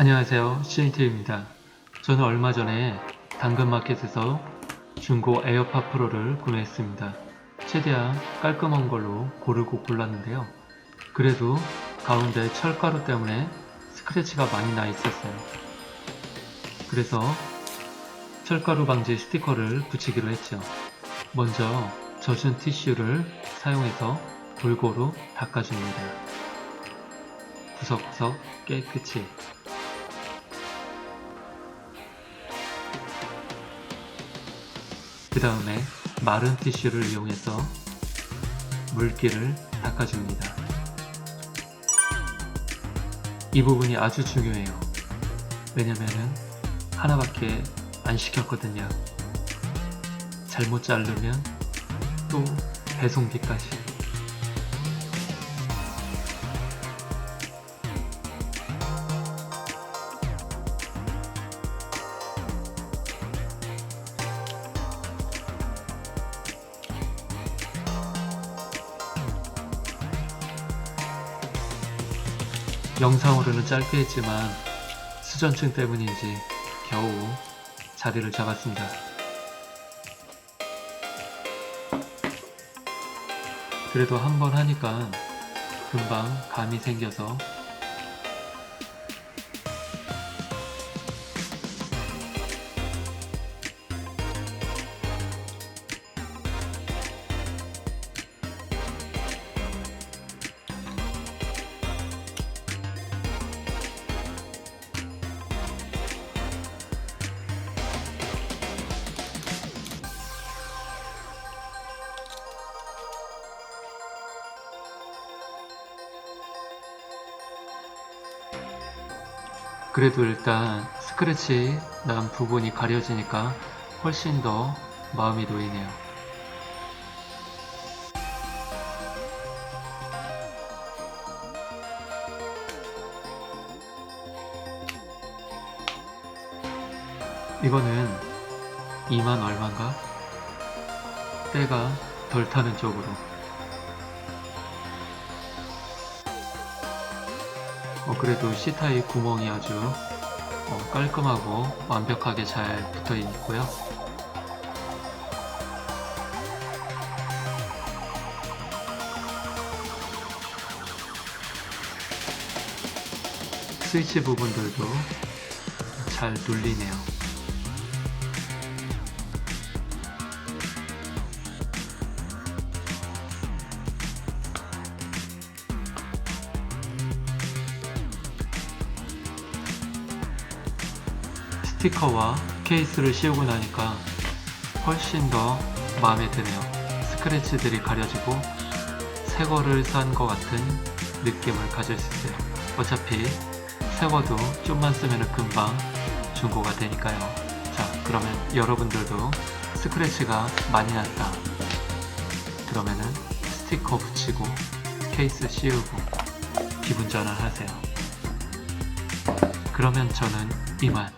안녕하세요. CNT입니다. 저는 얼마 전에 당근마켓에서 중고 에어팟 프로를 구매했습니다. 최대한 깔끔한 걸로 고르고 골랐는데요. 그래도 가운데 철가루 때문에 스크래치가 많이 나 있었어요. 그래서 철가루 방지 스티커를 붙이기로 했죠. 먼저 젖은 티슈를 사용해서 골고루 닦아줍니다. 구석구석 깨끗이 그 다음에 마른 티슈를 이용해서 물기를 닦아줍니다. 이 부분이 아주 중요해요. 왜냐면은 하나밖에 안 시켰거든요. 잘못 자르면 또 배송비까지. 영상으로는 짧게 했지만 수전증 때문인지 겨우 자리를 잡았습니다. 그래도 한 번 하니까 금방 감이 생겨서 그래도 일단 스크래치 난 부분이 가려지니까 훨씬 더 마음이 놓이네요. 이거는 2만 얼마인가? 때가 덜 타는 쪽으로 어, 그래도 C타입 구멍이 아주 어, 깔끔하고 완벽하게 잘 붙어 있고요. 스위치 부분들도 잘 눌리네요. 스티커와 케이스를 씌우고 나니까 훨씬 더 마음에 드네요. 스크래치들이 가려지고 새 거를 산 것 같은 느낌을 가질 수 있어요. 어차피 새 거도 좀만 쓰면 금방 중고가 되니까요. 자, 그러면 여러분들도 스크래치가 많이 났다. 그러면은 스티커 붙이고 케이스 씌우고 기분 전환하세요. 그러면 저는 이만